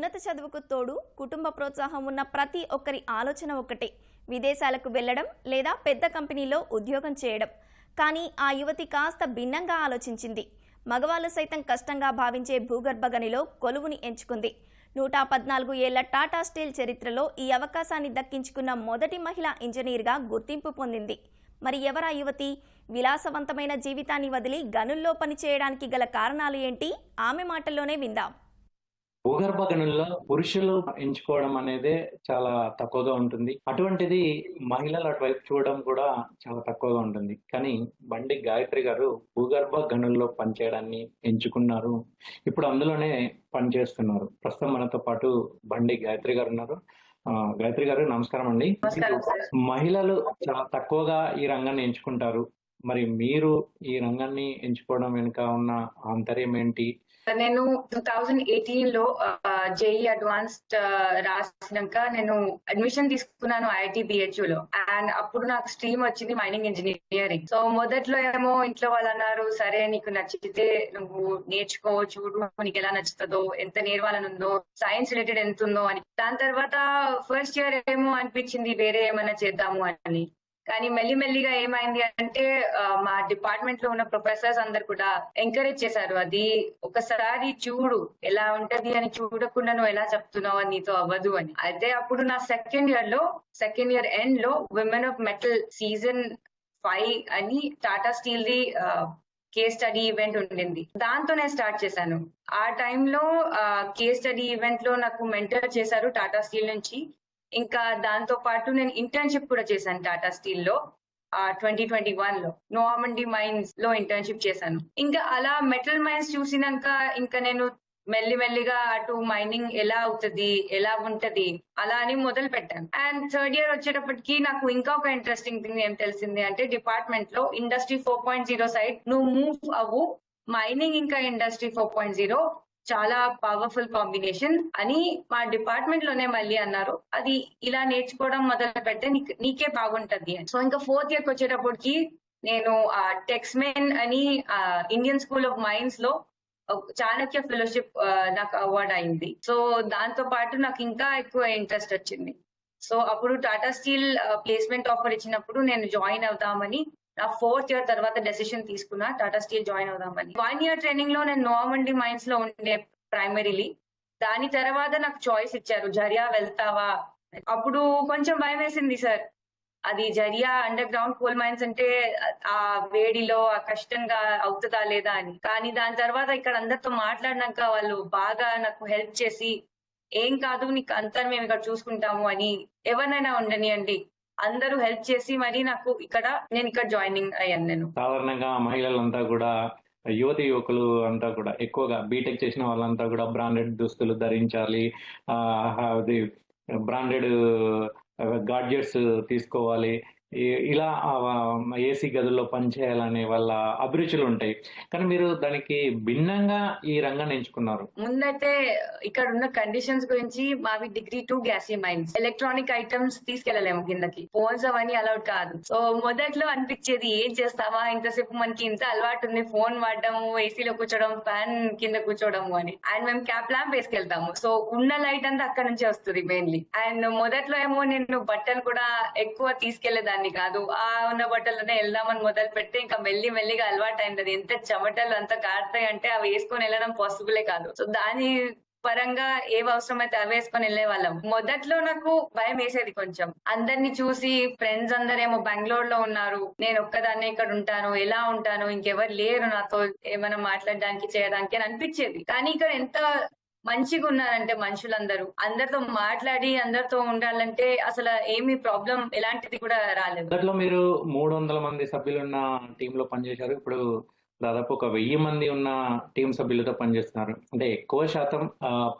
ఉన్నత చదువుకు తోడు కుటుంబ ప్రోత్సాహం ఉన్న ప్రతి ఒక్కరి ఆలోచన ఒక్కటే విదేశాలకు వెళ్ళడం లేదా పెద్ద కంపెనీలో ఉద్యోగం చేయడం. కానీ ఆ యువతి కాస్త భిన్నంగా ఆలోచించింది. మగవాళ్ళు సైతం కష్టంగా భావించే భూగర్భ గనిలో కొలువుని ఎంచుకుంది. నూట పద్నాలుగు ఏళ్ళ టాటా స్టీల్ చరిత్రలో ఈ అవకాశాన్ని దక్కించుకున్న మొదటి మహిళా ఇంజనీర్గా గుర్తింపు పొందింది. మరి ఎవరా యువతి? విలాసవంతమైన జీవితాన్ని వదిలి గనుల్లో పనిచేయడానికి గల కారణాలు ఏంటి? ఆమె మాటల్లోనే విందాం. భూగర్భ గనుల్లో పురుషులు ఎంచుకోవడం అనేది చాలా తక్కువగా ఉంటుంది. అటువంటిది మహిళలు అటువైపు చూడడం కూడా చాలా తక్కువగా ఉంటుంది. కానీ బండి గాయత్రి గారు భూగర్భ గనుల్లో పనిచేయడాన్ని ఎంచుకున్నారు. ఇప్పుడు అందులోనే పనిచేస్తున్నారు. ప్రస్తుతం మనతో పాటు బండి గాయత్రి గారు ఉన్నారు. గాయత్రి గారు నమస్కారం అండి. మహిళలు చాలా తక్కువగా ఈ రంగాన్ని ఎంచుకుంటారు. మరి మీరు ఈ రంగాన్ని ఎంచుకోవడం వెనుక ఉన్న ఆంతర్యం ఏంటి? నేను టూ థౌజండ్ ఎయిటీన్లో జేఈ అడ్వాన్స్డ్ రాసినాక నేను అడ్మిషన్ తీసుకున్నాను ఐఐటి బిహెచ్యూ లో. అండ్ అప్పుడు నాకు స్ట్రీమ్ వచ్చింది మైనింగ్ ఇంజనీరింగ్ సో మొదట్లో ఏమో ఇంట్లో వాళ్ళు అన్నారు సరే నీకు నచ్చితే నువ్వు నేర్చుకో చూడు నీకు ఎలా నచ్చుతుందో ఎంత నేర్వాలని ఉందో సైన్స్ రిలేటెడ్ ఎంత ఉందో అని. దాని తర్వాత ఫస్ట్ ఇయర్ ఏమో అనిపించింది వేరే ఏమైనా చేద్దాము అని. కానీ మెల్లి మెల్లిగా ఏమైంది అంటే మా డిపార్ట్మెంట్లో ఉన్న ప్రొఫెసర్స్ అందరు కూడా ఎంకరేజ్ చేశారు. అది ఒకసారి చూడు ఎలా ఉంటది అని చూడకుండా నువ్వు ఎలా చెప్తున్నావు అని నీతో అవ్వదు అని. అయితే అప్పుడు నా సెకండ్ ఇయర్లో సెకండ్ ఇయర్ ఎండ్లో women of metal season five అని Tata steel the case study event ఉండింది. దాంతో నేను స్టార్ట్ చేశాను. ఆ టైంలో కేస్ స్టడీ ఈవెంట్లో నాకు మెంటర్ చేశారు టాటా స్టీల్ నుంచి. ఇంకా దాంతో పాటు నేను ఇంటర్న్షిప్ కూడా చేశాను టాటా స్టీల్లో ట్వంటీ ట్వంటీ వన్లో. నోమండి మైన్స్లో ఇంటర్న్షిప్ చేశాను. ఇంకా అలా మెటల్ మైన్స్ చూసినాక ఇంకా నేను మెల్లి మెల్లిగా అటు మైనింగ్ ఎలా అవుతుంది ఎలా ఉంటది అలా అని మొదలు పెట్టాను. అండ్ థర్డ్ ఇయర్ వచ్చేటప్పటికి నాకు ఇంకా ఒక ఇంట్రెస్టింగ్ థింగ్ ఏం తెలిసింది అంటే డిపార్ట్మెంట్లో industry four point zero side నువ్వు మూవ్ అవ్వు. మైనింగ్ ఇంకా ఇండస్ట్రీ ఫోర్ పాయింట్ జీరో చాలా పవర్ఫుల్ కాంబినేషన్ అని మా డిపార్ట్మెంట్లోనే మళ్ళీ అన్నారు. అది ఇలా నేర్చుకోవడం మొదలు పెడితే నీకే బాగుంటది అని. సో ఇంకా ఫోర్త్ ఇయర్ వచ్చేటప్పటికి నేను టెక్స్మెన్ అని ఇండియన్ స్కూల్ ఆఫ్ మైన్స్లో చాణక్య ఫెలోషిప్ నాకు అవార్డ్ అయింది. సో దాంతో పాటు నాకు ఇంకా ఎక్కువ ఇంట్రెస్ట్ వచ్చింది. సో అప్పుడు టాటా స్టీల్ ప్లేస్మెంట్ ఆఫర్ ఇచ్చినప్పుడు నేను జాయిన్ అవుదామని నా ఫోర్త్ ఇయర్ తర్వాత డెసిషన్ తీసుకున్నా టాటా స్టీల్ జాయిన్ అవుదామని. వన్ ఇయర్ ట్రైనింగ్లో నేను నోమండి మైన్స్లో ఉండే ప్రైమరీలీ దాని తర్వాత నాకు చాయిస్ ఇచ్చారు జరియా వెళ్తావా? అప్పుడు కొంచెం భయం వేసింది సార్. అది Jharia underground coal mines అంటే ఆ వేడిలో ఆ కష్టంగా అవుతుందా లేదా అని. కానీ దాని తర్వాత ఇక్కడ అందరితో మాట్లాడినాక వాళ్ళు బాగా నాకు హెల్ప్ చేసి ఏం కాదు నీకు అంతా మేము ఇక్కడ చూసుకుంటాము అని. ఎవరినైనా ఉండనియండి. అందరూ హెల్ప్ చేసి మరి నాకు ఇక్కడ నేను ఇక్కడ జాయినింగ్ అయ్యాను నేను. సాధారణంగా మహిళలంతా కూడా యువతి యువకులు అంతా కూడా ఎక్కువగా బీటెక్ చేసిన వాళ్ళంతా కూడా బ్రాండెడ్ దుస్తులు ధరించాలి. అది బ్రాండెడ్ గాడ్జెట్స్ తీసుకోవాలి. ఇలా ఏసీ గదుల్లో పనిచేయాలనే వాళ్ళ అభిరుచులు ఉంటాయి. కానీ మీరు దానికి భిన్నంగా ఈ రంగాన్ని ఎంచుకున్నారు. ముందైతే ఇక్కడ ఉన్న కండిషన్స్ గురించి మావి degree two gassy mines electronic items తీసుకెళ్ళలేము కిందకి. ఫోన్స్ అవన్నీ అలౌడ్ కాదు. సో మొదట్లో అనిపించేది ఏం చేస్తావా? ఇంతసేపు మనకి ఇంత అలవాటు ఉంది. ఫోన్ వాడడము ఏసీలో కూర్చోడం ఫ్యాన్ కింద కూర్చోడము అని. అండ్ మేము క్యాప్ ల్యాంప్ వేసుకెళ్తాము. సో ఉన్న లైట్ అంతా అక్కడ నుంచి వస్తుంది మెయిన్లీ అండ్ మొదట్లో ఏమో నేను బట్టలు కూడా ఎక్కువ తీసుకెళ్ళేదాన్ని కాదు. ఆ ఉన్న బట్టలనే వెళ్దామని మొదలు పెడితే ఇంకా మెల్లి మెల్లిగా అలవాటు అయినది ఎంత చెమటలు అంత కాడతాయి అంటే అవి వేసుకొని వెళ్ళడం పాసిబులే కాదు. సో దాని పరంగా ఏవి అవసరమైతే అవి వేసుకొని వెళ్ళే వాళ్ళం. మొదట్లో నాకు భయం వేసేది కొంచెం. అందరిని చూసి ఫ్రెండ్స్ అందరేమో బెంగళూరు లో ఉన్నారు. నేను ఒక్కదాన్నే ఇక్కడ ఉంటాను. ఎలా ఉంటాను? ఇంకెవరు లేరు నాతో. ఏమైనా మాట్లాడడానికి చేయడానికి అని అనిపించేది. కానీ ఇక్కడ ఎంత మంచిగా ఉన్నారంటే మనుషులందరూ. అందరితో మాట్లాడి అందరితో ఉండాలంటే అసలు ఏమి ప్రాబ్లం ఎలాంటిది కూడా రాలేదు. మొదట్లో మీరు మూడు వందల మంది సభ్యులున్న టీంలో పనిచేశారు. ఇప్పుడు దాదాపు ఒక వెయ్యి మంది ఉన్న టీం సభ్యులతో పనిచేస్తున్నారు. అంటే ఎక్కువ శాతం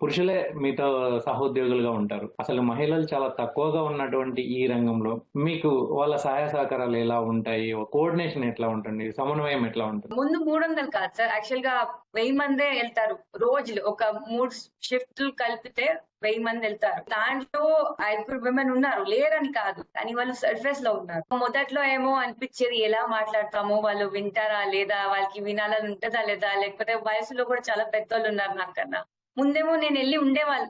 పురుషులే మీతో సహోద్యోగులుగా ఉంటారు. అసలు మహిళలు చాలా తక్కువగా ఉన్నటువంటి ఈ రంగంలో మీకు వాళ్ళ సహాయ సహకారాలు ఎలా ఉంటాయి? కోఆర్డినేషన్ ఎట్లా ఉంటుంది? సమన్వయం ఎట్లా ఉంటుంది? ముందు మూడు వందలు కాదు సార్. యాక్చువల్గా వెయ్యి మందే వెళ్తారు రోజులు. ఒక మూడు షిఫ్ట్లు కలిపితే వెయ్యి మంది వెళ్తారు. దాంట్లో ఐదుగురు విమెన్ ఉన్నారు. లేరని కాదు. కానీ వాళ్ళు సర్ఫేస్లో ఉన్నారు. మొదట్లో ఏమో అనిపించేది ఎలా మాట్లాడతామో వాళ్ళు వింటారా లేదా వాళ్ళకి వినాలని ఉంటుందా లేదా లేకపోతే వయసులో కూడా చాలా పెద్దోళ్ళు ఉన్నారు నాకన్నా. ముందేమో నేను వెళ్ళి ఉండేవాళ్ళు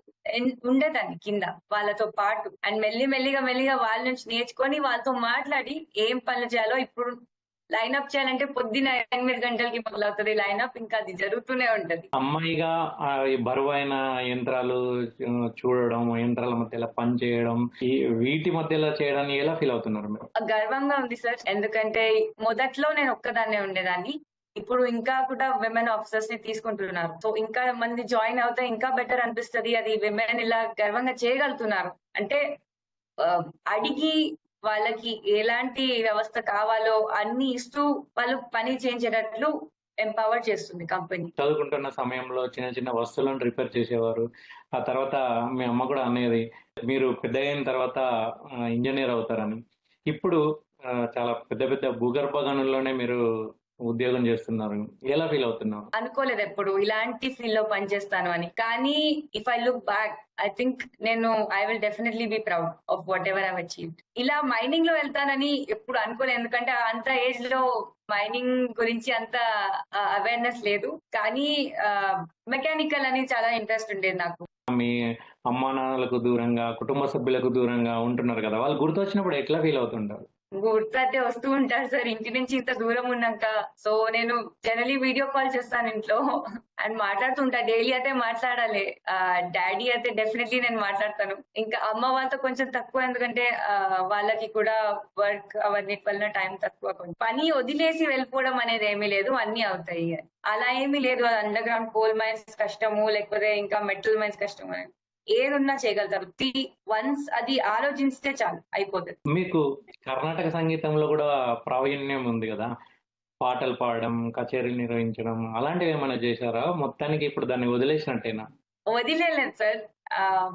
ఉండేదాన్ని కింద వాళ్ళతో పాటు. అండ్ మెల్లి మెల్లిగా మెల్లిగా వాళ్ళ నుంచి నేర్చుకొని వాళ్ళతో మాట్లాడి ఏం పనులు చేయాలో ఇప్పుడు లైన్ అప్ చేయాలంటే పొద్దున ఎనిమిది గంటలకి మొదలవుతుంది లైన్ అప్ ఇంకా అది జరుగుతూనే ఉంటది. అమ్మాయిగా బరువైన యంత్రాలు చూడడం యంత్రాల మధ్యలో పని చేయడం వీటి మధ్యలో చేయడాన్ని ఎలా ఫీల్ అవుతున్నారు గర్వంగా ఉంది సార్. ఎందుకంటే మొదట్లో నేను ఒక్కదాన్నే ఉండేదాన్ని. ఇప్పుడు ఇంకా కూడా విమెన్ ఆఫీసర్స్ని తీసుకుంటున్నారు. సో ఇంకా మంది జాయిన్ అవుతే ఇంకా బెటర్ అనిపిస్తది. అది విమెన్ ఇలా గర్వంగా చేయగలుగుతున్నారు. అంటే అడిగి వాళ్ళకి ఎలాంటి వ్యవస్థ కావాలో అన్ని ఇస్తూ వాళ్ళు పని చేయించేటట్లు ఎంపవర్ చేస్తుంది కంపెనీ. చదువుకుంటున్న సమయంలో చిన్న చిన్న వస్తువులను రిపేర్ చేసేవారు. ఆ తర్వాత మీ అమ్మ కూడా అనేది మీరు పెద్ద అయిన తర్వాత ఇంజనీర్ అవుతారని. ఇప్పుడు చాలా పెద్ద పెద్ద భూగర్భ గనుల్లోనే మీరు ఉద్యోగం చేస్తున్నారు. ఎలా ఫీల్ అవుతున్నారు అనుకోలేదు ఎప్పుడు. ఇలాంటి ఫీల్డ్లో పనిచేస్తాను అని. కానీ if I look back I think నేను I will definitely be proud of whatever I achieve ఇలా మైనింగ్లో వెళ్తానని ఎప్పుడు అనుకోలేదు. ఎందుకంటే అంత ఏజ్లో మైనింగ్ గురించి అంత అవేర్నెస్ లేదు. కానీ మెకానికల్ అని చాలా ఇంట్రెస్ట్ ఉండేది నాకు. మీ అమ్మా నాన్నలకు దూరంగా కుటుంబ సభ్యులకు దూరంగా ఉంటున్నారు కదా. వాళ్ళు గుర్తొచ్చినప్పుడు ఎట్లా ఫీల్ అవుతుంటారు? గుర్తయితే వస్తూ ఉంటారు సార్. ఇంటి నుంచి ఇంత దూరం ఉన్నాక సో నేను జనరలీ వీడియో కాల్ చేస్తాను ఇంట్లో. అండ్ మాట్లాడుతుంటా. డైలీ అయితే మాట్లాడాలి. డాడీ అయితే డెఫినెట్లీ నేను మాట్లాడతాను. ఇంకా అమ్మ వాళ్ళతో కొంచెం తక్కువ. ఎందుకంటే వాళ్ళకి కూడా వర్క్ అవన్నీ వలన టైం తక్కువ కొంచెం. పని వదిలేసి వెళ్ళిపోవడం అనేది ఏమీ లేదు. అన్ని అవుతాయి. అలా ఏమీ లేదు. అండర్ గ్రౌండ్ కోల్ మైన్స్ కష్టము లేకపోతే ఇంకా మెటల్ మైన్స్ కష్టము. అని. ఏదున్నా చేయగలుగుతారు. వన్స్ అది ఆలోచిస్తే చాలు అయిపోతుంది మీకు కర్ణాటక సంగీతంలో కూడా ప్రావీణ్యం ఉంది కదా? పాటలు పాడడం కచేరీలు నిర్వహించడం అలాంటివి ఏమైనా చేశారా? మొత్తానికి ఇప్పుడు దాన్ని వదిలేసినట్టేనా? వదిలేదు సార్.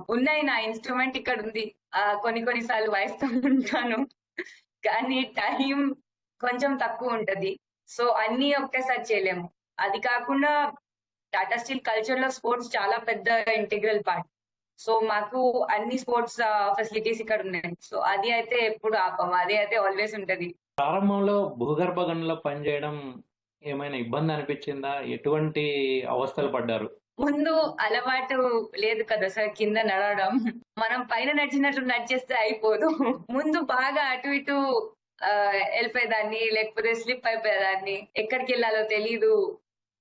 ఉన్నాయి నా ఇన్స్ట్రుమెంట్ ఇక్కడ ఉంది. ఆ, కొన్ని కొన్నిసార్లు వాయిస్తూ ఉంటాను. కానీ టైం కొంచెం తక్కువ ఉంటది. సో అన్ని ఒకేసారి చేయలేము. అది కాకుండా టాటా స్టీల్ కల్చర్లో స్పోర్ట్స్ చాలా పెద్ద ఇంటిగ్రల్ పార్ట్. సో మాకు అన్ని స్పోర్ట్స్ ఫెసిలిటీస్ ఇక్కడ ఉన్నాయి. సో అది అయితే ఎప్పుడు ఆపం. అది అయితే ఆల్వేస్ ఉంటది. ప్రారంభంలో భూగర్భ గనుల్లో పనిచేయడం ఏమైనా ఇబ్బంది అనిపించిందా? ఎటువంటి అవస్థలు పడ్డారు? ముందు అలవాటు లేదు కదా సార్ కింద నడవడం. మనం పైన నడిచినట్టు నడిచేస్తే అయిపోదు. ముందు బాగా అటు ఇటు వెళ్ళిపోయేదాన్ని లేకపోతే స్లిప్ అయిపోయేదాన్ని. ఎక్కడికి వెళ్ళాలో తెలీదు.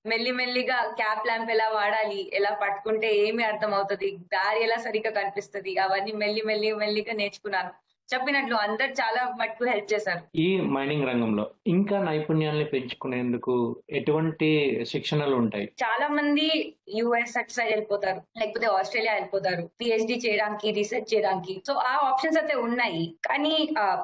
మెల్లి మెల్లిగా క్యాప్ ల్యాంప్ ఎలా వాడాలి ఎలా పట్టుకుంటే ఏమి అర్థం అవుతుంది దారి ఎలా సరిగ్గా కనిపిస్తది అవన్నీ మెల్లి మెల్లి మెల్లిగా నేర్చుకున్నాను. చెప్పినట్లు అందరు చాలా మటుకు హెల్ప్ చేశారు. ఈ మైనింగ్ రంగంలో ఇంకా నైపుణ్యాన్ని పెంచుకునేందుకు ఎటువంటి శిక్షణలు ఉంటాయి? చాలా మంది యుఎస్ అటు సైడ్ వెళ్ళిపోతారు లేకపోతే ఆస్ట్రేలియా వెళ్ళిపోతారు పిహెచ్డి చేయడానికి రీసెర్చ్ చేయడానికి. సో ఆ ఆప్షన్స్ అయితే ఉన్నాయి. కానీ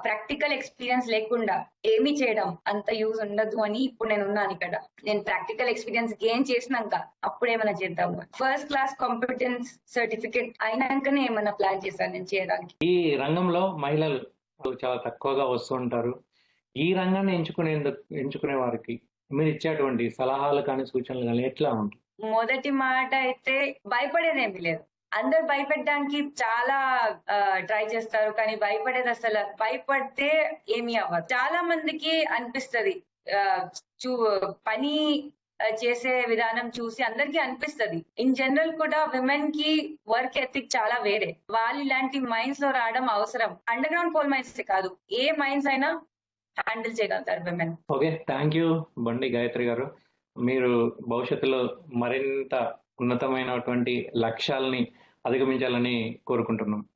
ప్రాక్టికల్ ఎక్స్పీరియన్స్ లేకుండా ఏమి చేయడం అంత యూజ్ ఉండదు అని ఇప్పుడు నేను ఉన్నాను ఇక్కడ. నేను ప్రాక్టికల్ ఎక్స్పీరియన్స్ గెయిన్ చేసినాక అప్పుడు ఏమైనా చేద్దాము. ఫస్ట్ క్లాస్ కాంపిటెన్స్ సర్టిఫికేట్ అయినాకనే ఏమైనా ప్లాన్ చేశాను నేను చేయడానికి. ఈ రంగంలో మహిళలు చాలా తక్కువగా వస్తూ ఉంటారు. ఈ రంగాన్ని ఎంచుకునేందుకు ఎంచుకునే వారికి మీరు ఇచ్చేటువంటి సలహాలు కానీ సూచనలు కానీ ఎట్లా ఉంటాయి? మొదటి మాట అయితే భయపడేదేమి లేదు. అందరు భయపెట్టడానికి చాలా ట్రై చేస్తారు కానీ భయపడేది అసలు భయపడితే ఏమీ అవ్వదు. చాలా మందికి అనిపిస్తది చూ పని చేసే విధానం చూసి అందరికీ అనిపిస్తుంది. ఇన్ జనరల్ కూడా విమెన్కి వర్క్ ఎథిక్ చాలా వేరే. వాళ్ళు ఇలాంటి మైన్స్లో రావడం అవసరం. అండర్ గ్రౌండ్ కోల్ మైన్స్ కాదు. ఏ మైన్స్ అయినా హ్యాండిల్ చేయగలుగుతారు women okay thank you Bandi Gayatri గారు. మీరు భవిష్యత్తులో మరింత ఉన్నతమైనటువంటి లక్ష్యాలని అధిగమించాలని కోరుకుంటున్నాం.